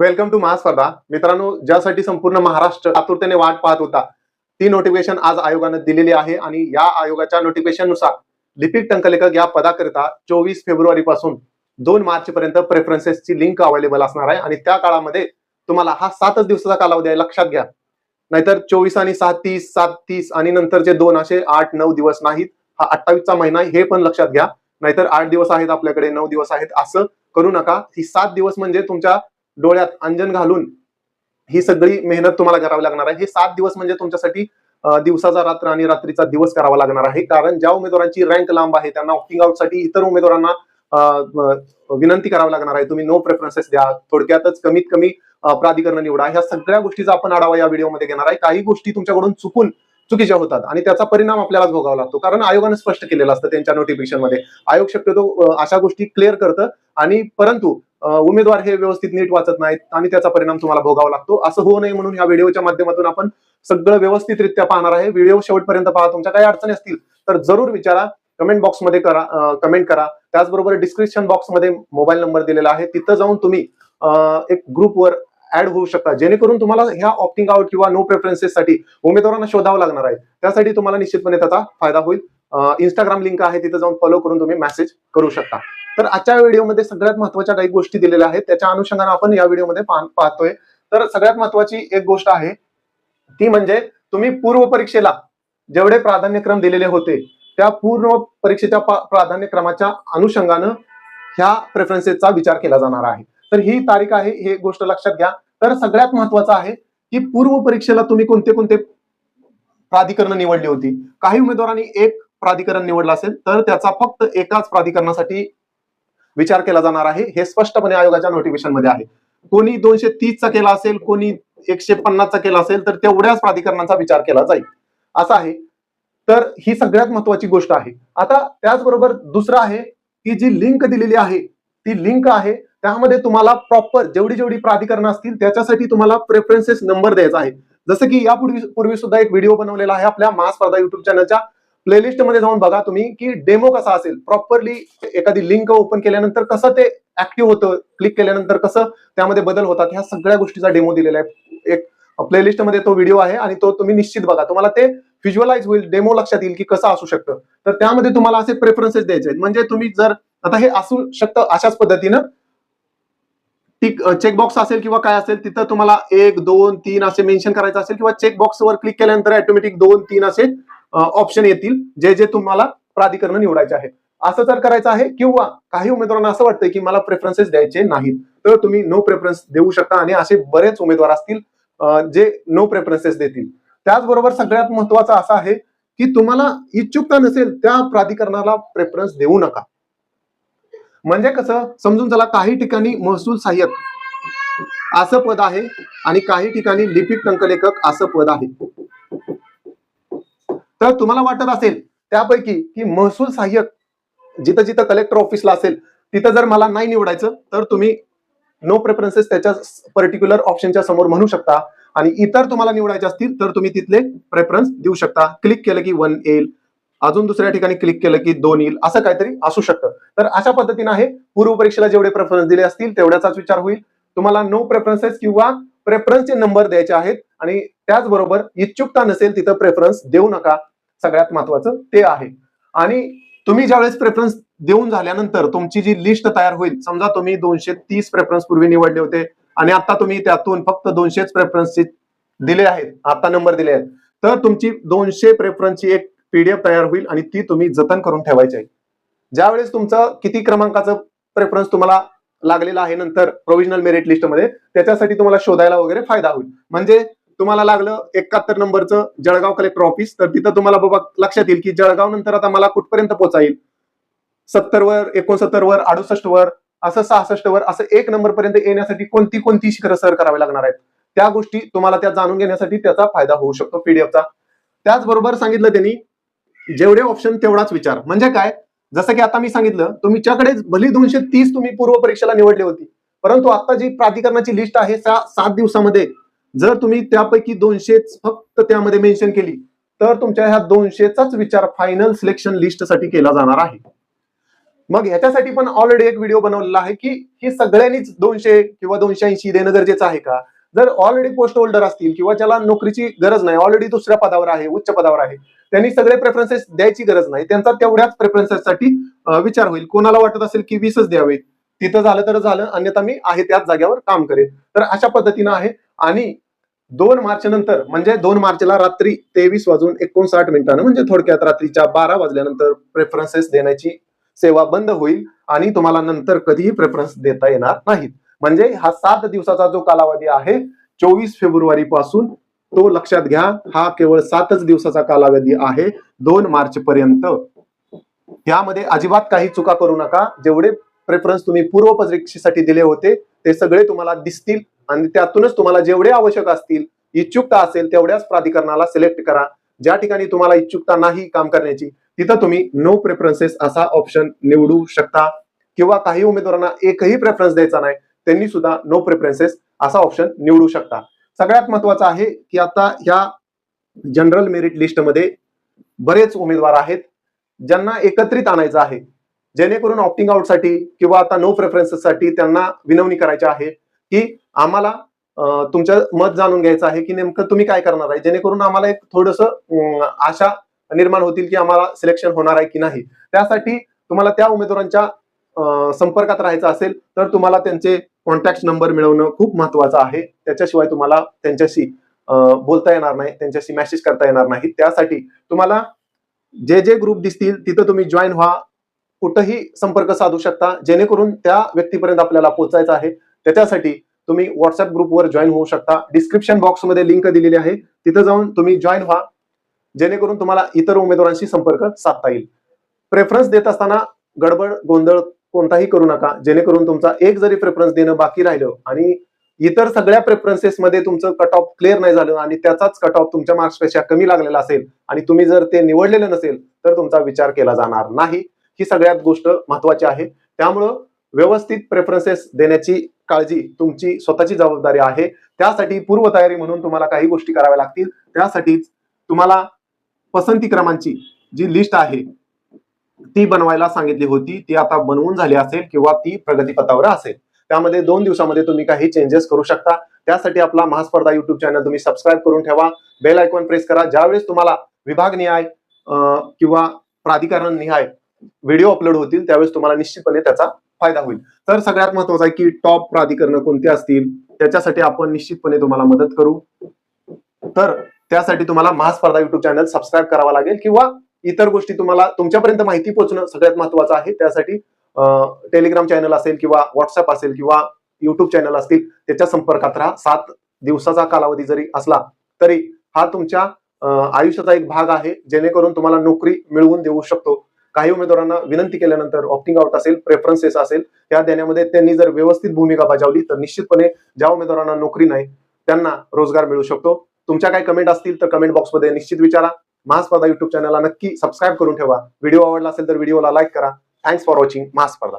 Welcome to महास्पर्धा मित्रांनो ज्यासाठी संपूर्ण महाराष्ट्र आतुरतेने वाट पाहत होता ती नोटिफिकेशन आज आयोगानं दिलेली आहे आणि या आयोगाच्या नोटिफिकेशननुसार लिपिक टंकलेखक या पदाकरिता चोवीस फेब्रुवारी पासून दोन मार्च पर्यंत प्रेफरन्सेसची लिंक अवेलेबल असणार आहे आणि त्या काळामध्ये तुम्हाला हा सातच दिवसाचा कालावधी आहे. लक्षात घ्या. नाहीतर चोवीस आणि सात तीस सात तीस आणि नंतरचे दोन असे आठ नऊ दिवस नाहीत हा अठ्ठावीसचा महिना आहे, हे पण लक्षात घ्या. नाहीतर आठ दिवस आहेत आपल्याकडे नऊ दिवस आहेत असं करू नका. ही सात दिवस म्हणजे तुमच्या डोळ्यात अंजन घालून ही सगळी मेहनत तुम्हाला करावी लागणार आहे. हे सात दिवस म्हणजे तुमच्यासाठी दिवसाचा रात्र आणि रात्रीचा दिवस करावा लागणार आहे. कारण ज्या उमेदवारांची रँक लांब आहे त्यांना ऑप्टिंग आउटसाठी इतर उमेदवारांना विनंती करावी लागणार आहे. तुम्ही नो प्रेफरन्सेस द्या. थोडक्यातच कमीत कमी प्राधिकरण निवडा. ह्या सगळ्या गोष्टीचा आपण आढावा या व्हिडिओमध्ये घेणार आहे. काही गोष्टी तुमच्याकडून चुकून चुकीच्या होतात आणि त्याचा परिणाम आपल्यालाच भोगावा लागतो. कारण आयोगाने स्पष्ट केलेलं असतं त्यांच्या नोटिफिकेशनमध्ये. आयोग शक्यतो अशा गोष्टी क्लिअर करतं आणि परंतु उमेदवार हे व्यवस्थित नीट वाचत नाहीत आणि त्याचा परिणाम तुम्हाला भोगावा लागतो. असं होऊ नये म्हणून या व्हिडिओच्या माध्यमातून आपण सगळं व्यवस्थितरित्या पाहणार आहे. व्हिडिओ शेवटपर्यंत पहा तुमच्या काही अडचणी असतील तर जरूर विचारा. कमेंट बॉक्समध्ये करा कमेंट करा. त्याचबरोबर डिस्क्रिप्शन बॉक्समध्ये मोबाईल नंबर दिलेला आहे. तिथं जाऊन तुम्ही एक ग्रुपवर ऍड होऊ शकता. जेणेकरून तुम्हाला ह्या ऑप्टिंग आउट किंवा नो प्रेफरन्सेस साठी उमेदवारांना शोधावं लागणार आहे. त्यासाठी तुम्हाला निश्चितपणे त्याचा फायदा होईल. इंस्टाग्राम लिंक आहे तिथे जाऊन फॉलो करून तुम्ही मेसेज करू शकता. तर आजच्या व्हिडिओमध्ये सगळ्यात महत्त्वाच्या काही गोष्टी दिलेल्या आहेत. त्याच्या अनुषंगाने आपण या व्हिडिओमध्ये पाह- पाहतोय. तर सगळ्यात महत्वाची एक गोष्ट आहे ती म्हणजे तुम्ही पूर्व परीक्षेला जेवढे प्राधान्यक्रम दिलेले होते त्या पूर्ण परीक्षेच्या प्राधान्यक्रमाच्या अनुषंगानं ह्या प्रेफरन्सेसचा विचार केला जाणार आहे. तर ही तारीख आहे हे गोष्ट लक्षात घ्या. तर सगळ्यात महत्वाचं आहे की पूर्व परीक्षेला तुम्ही कोणते कोणते प्राधिकरण निवडली होती? काही उमेदवारांनी एक प्राधिकरण निवडलं असेल तर त्याचा फक्त एकाच प्राधिकरणासाठी विचार केला जाणार आहे. हे स्पष्टपणे आयोगाच्या नोटिफिकेशनमध्ये आहे. कोणी दोनशे तीसचा केला असेल कोणी एकशे पन्नासचा केला असेल तर तेवढ्याच प्राधिकरणांचा विचार केला जाईल. असं आहे. तर ही सगळ्यात महत्वाची गोष्ट आहे. आता त्याचबरोबर दुसरं आहे की जी लिंक दिलेली आहे ती लिंक आहे. त्यामध्ये तुम्हाला प्रॉपर जेवढी जेवढी प्राधिकरण असतील त्याच्यासाठी तुम्हाला प्रेफरन्सेस नंबर द्यायचा आहे. जसं की यापूर्वी पूर्वी सुद्धा एक व्हिडिओ बनवलेला आहे आपल्या महास्पर्धा स्पर्धा युट्यूब चॅनलच्या प्लेलिस्टमध्ये जाऊन बघा तुम्ही की डेमो कसा असेल. प्रॉपरली एखादी लिंक ओपन केल्यानंतर कसं ते ऍक्टिव्ह होतं क्लिक केल्यानंतर कसं त्यामध्ये बदल होतात ह्या सगळ्या गोष्टीचा डेमो दिलेला आहे. एक प्लेलिस्टमध्ये तो व्हिडिओ आहे आणि तो तुम्ही निश्चित बघा. तुम्हाला ते व्हिज्युअलाइज होईल डेमो लक्षात येईल की कसं असू शकतं. तर त्यामध्ये तुम्हाला असे प्रेफरन्सेस द्यायचे आहेत. म्हणजे तुम्ही जर आता हे असू शकतं अशाच पद्धतीनं. टिक चेकबॉक्स असेल किंवा काय असेल तिथं तुम्हाला एक दोन तीन असे मेन्शन करायचं असेल किंवा चेकबॉक्सवर क्लिक केल्यानंतर ऑटोमॅटिक दोन तीन असे ऑप्शन येतील जे जे तुम्हाला प्राधिकरण निवडायचे आहे असं जर करायचं आहे किंवा काही उमेदवारांना असं वाटतंय की मला प्रेफरन्सेस द्यायचे नाहीत तर तुम्ही नो प्रेफरन्स देऊ शकता आणि असे बरेच उमेदवार असतील जे नो प्रेफरन्सेस देतील. त्याचबरोबर सगळ्यात महत्वाचं असं आहे की तुम्हाला इच्छुकता नसेल त्या प्राधिकरणाला प्रेफरन्स देऊ नका. म्हणजे कसं समजून चला काही ठिकाणी महसूल सहाय्यक असं पद आहे आणि काही ठिकाणी लिपिक टंकलेखक असं पद आहे. तर तुम्हाला वाटत असेल त्यापैकी की महसूल सहाय्यक जिथं जिथं कलेक्टर ऑफिसला असेल तिथं जर मला नाही निवडायचं तर तुम्ही नो प्रेफरन्सेस त्याच्या पर्टिक्युलर ऑप्शनच्या समोर म्हणू शकता. आणि इतर तुम्हाला निवडायचे असतील तर तुम्ही तिथले प्रेफरन्स देऊ शकता. क्लिक केलं की वन येईल. अजून दुसऱ्या ठिकाणी क्लिक केलं की दोन येईल. असं काहीतरी असू शकतं. तर अशा पद्धतीने आहे पूर्व परीक्षेला जेवढे प्रेफरन्स दिले असतील तेवढ्याचाच विचार होईल. तुम्हाला नो प्रेफरन्सेस किंवा प्रेफरन्सचे नंबर द्यायचे आहेत. आणि त्याचबरोबर इच्छुकता नसेल तिथं प्रेफरन्स देऊ नका. सगळ्यात महत्वाचं ते आहे. आणि तुम्ही ज्यावेळेस प्रेफरन्स देऊन झाल्यानंतर तुमची जी लिस्ट तयार होईल समजा तुम्ही दोनशे तीस प्रेफरन्स पूर्वी निवडले होते आणि आता तुम्ही त्यातून फक्त दोनशेच प्रेफरन्स दिले आहेत आता नंबर दिले आहेत तर तुमची दोनशे प्रेफरन्सची एक पीडीएफ तयार होईल आणि ती तुम्ही जतन करून ठेवायची आहे. ज्यावेळेस तुमचं किती क्रमांकाचं प्रेफरन्स तुम्हाला लागलेला आहे नंतर प्रोव्हिजनल मेरिट लिस्टमध्ये त्याच्यासाठी तुम्हाला शोधायला वगैरे फायदा होईल. म्हणजे तुम्हाला लागलं एकाहत्तर नंबरचं जळगाव कलेक्टर ऑफिस तर तिथं तुम्हाला बाबा लक्षात येईल की जळगाव नंतर आता मला कुठपर्यंत पोहोचा येईल? सत्तर वर एकोणसत्तर वर अडुसष्ट वर असं सहासष्ट वर असं एक नंबर पर्यंत येण्यासाठी कोणती कोणती शिखर सर करावे लागणार आहेत? त्या गोष्टी तुम्हाला त्या जाणून घेण्यासाठी त्याचा फायदा होऊ शकतो पीडीएफचा त्याचबरोबर सांगितलं त्यांनी जेवढे ऑप्शन तेवढाच विचार. म्हणजे काय? जसं की आता मी सांगितलं तुमच्याकडे भली दोनशे तीस तुम्ही पूर्व परीक्षेला निवडली होती. परंतु आता जी प्राधिकरणाची लिस्ट आहे त्या सात दिवसामध्ये जर तुम्ही त्यापैकी दोनशेच फक्त त्यामध्ये मेन्शन केली तर तुमच्या ह्या दोनशेचाच विचार फायनल सिलेक्शन लिस्टसाठी केला जाणार आहे. मग ह्याच्यासाठी पण ऑलरेडी एक व्हिडिओ बनवलेला आहे की हे सगळ्यांनीच दोनशे किंवा दोनशे ऐंशी देणं गरजेचं आहे का? जर ऑलरेडी पोस्ट होल्डर असतील किंवा ज्याला नोकरीची गरज नाही ऑलरेडी दुसऱ्या पदावर आहे उच्च पदावर आहे त्यांनी सगळे प्रेफरन्सेस द्यायची गरज नाही त्यांचा तेवढ्याच प्रेफरन्सेससाठी विचार होईल. कोणाला वाटत असेल की वीसच द्यावे तिथं झालं तर झालं अन्यथा मी आहे त्याच जागेवर काम करेन. तर अशा पद्धतीनं आहे. आणि दोन मार्च नंतर म्हणजे दोन मार्चला रात्री तेवीस वाजून एकोणसाठ मिनिटानं म्हणजे थोडक्यात रात्रीच्या बारा वाजल्यानंतर प्रेफरन्सेस देण्याची सेवा बंद होईल आणि तुम्हाला नंतर कधीही प्रेफरन्स देता येणार नाहीत. म्हणजे हा सात दिवसाचा जो कालावधी आहे चोवीस फेब्रुवारी पासून तो लक्षात घ्या हा केवळ सातच दिवसाचा कालावधी आहे दोन मार्च पर्यंत यामध्ये अजिबात काही चुका करू नका. जेवढे प्रेफरन्स तुम्ही पूर्व परीक्षेसाठी दिले होते ते सगळे तुम्हाला दिसतील आणि त्यातूनच तुम्हाला जेवढे आवश्यक असतील इच्छुकता असेल तेवढ्याच प्राधिकरणाला सिलेक्ट करा. ज्या ठिकाणी तुम्हाला इच्छुकता नाही काम करण्याची तिथं तुम्ही नो प्रेफरन्सेस असा ऑप्शन निवडू शकता. किंवा काही उमेदवारांना एकही प्रेफरन्स द्यायचा नाही त्यांनी सुद्धा नो प्रेफरन्सेस असा ऑप्शन निवडू शकता. सगळ्यात महत्वाचं आहे की आता ह्या जनरल मेरिट लिस्टमध्ये बरेच उमेदवार आहेत ज्यांना एकत्रित आणायचं आहे. जेणेकरून ऑप्टिंग आउटसाठी किंवा आता नो प्रेफरन्सेससाठी त्यांना विनवणी करायची आहे की आम्हाला तुमच्या तुमचं मत जाणून घ्यायचं आहे की नेमकं तुम्ही काय करणार आहे? जेणेकरून आम्हाला एक थोडस आशा निर्माण होतील की आम्हाला सिलेक्शन होणार आहे की नाही. त्यासाठी तुम्हाला त्या उमेदवारांच्या संपर्कात राहायचं असेल तर तुम्हाला त्यांचे कॉन्टॅक्ट नंबर मिळवणं खूप महत्वाचं आहे. त्याच्याशिवाय तुम्हाला त्यांच्याशी बोलता येणार नाही त्यांच्याशी मेसेज करता येणार नाही. त्यासाठी तुम्हाला जे जे ग्रुप दिसतील तिथं तुम्ही जॉईन व्हा. कुठंही संपर्क साधू शकता. जेणेकरून त्या व्यक्तीपर्यंत आपल्याला पोहोचायचं आहे. त्याच्यासाठी तुम्ही व्हॉट्सअप ग्रुपवर जॉईन होऊ शकता. डिस्क्रिप्शन बॉक्समध्ये लिंक दिलेली आहे. तिथं जाऊन तुम्ही जॉईन व्हा. जेणेकरून तुम्हाला इतर उमेदवारांशी संपर्क साधता येईल. प्रेफरन्स देत असताना गडबड गोंधळ कोणताही करू नका. जेणेकरून तुमचा एक जरी प्रेफरन्स देणं बाकी राहिलं आणि इतर सगळ्या प्रेफरन्सेस मध्ये तुमचं कट ऑफ क्लिअर नाही झालं आणि त्याचाच कट ऑफ तुमच्या मार्क्सपेक्षा कमी लागलेला असेल आणि तुम्ही जर ते निवडलेलं नसेल तर तुमचा विचार केला जाणार नाही. ही सगळ्यात गोष्ट महत्वाची आहे. त्यामुळं व्यवस्थित प्रेफरन्सेस देण्याची काळजी तुमची स्वतःची जबाबदारी आहे. त्यासाठी पूर्वतयारी म्हणून तुम्हाला काही गोष्टी कराव्या लागतील. त्यासाठीच तुम्हाला पसंती क्रमांची जी लिस्ट आहे ती बनवायला सांगितली होती. ती आता बनवून झाली असेल किंवा ती प्रगतीपथावर असेल. त्यामध्ये दोन दिवसामध्ये तुम्ही काही चेंजेस करू शकता. त्यासाठी आपला महास्पर्धा युट्यूब चॅनल तुम्ही सबस्क्राईब करून ठेवा. बेल आयकॉन प्रेस करा. ज्यावेळेस तुम्हाला विभाग निहाय किंवा प्राधिकरण निहाय व्हिडिओ अपलोड होतील त्यावेळेस तुम्हाला निश्चितपणे त्याचा फायदा होईल. तर सगळ्यात महत्वाचं आहे की टॉप प्राधिकरण कोणते असतील त्याच्यासाठी आपण निश्चितपणे तुम्हाला मदत करू. तर त्यासाठी तुम्हाला महास्पर्धा युट्यूब चॅनल सबस्क्राईब करावा लागेल किंवा इतर गोष्टी तुम्हाला तुमच्यापर्यंत माहिती पोहोचणं सगळ्यात महत्वाचं आहे. त्यासाठी टेलिग्राम चॅनल असेल किंवा व्हॉट्सअप असेल किंवा युट्यूब चॅनल असतील त्याच्या संपर्कात राहा. सात दिवसाचा कालावधी जरी असला तरी हा तुमच्या आयुष्याचा एक भाग आहे. जेणेकरून तुम्हाला नोकरी मिळवून देऊ शकतो. काही उमेदवारांना विनंती केल्यानंतर ऑप्टिंग आउट असेल प्रेफरन्सेस असेल त्या देण्यामध्ये त्यांनी जर व्यवस्थित भूमिका बजावली तर निश्चितपणे ज्या उमेदवारांना नोकरी नाही त्यांना रोजगार मिळू शकतो. तुमच्या काही कमेंट असतील तर कमेंट बॉक्समध्ये निश्चित विचारा. महास्पर्धा युट्यूब चॅनलला नक्की सबस्क्राईब करून ठेवा. व्हिडिओ आवडला असेल तर व्हिडिओला लाईक करा. Thanks for watching महास्पर्धा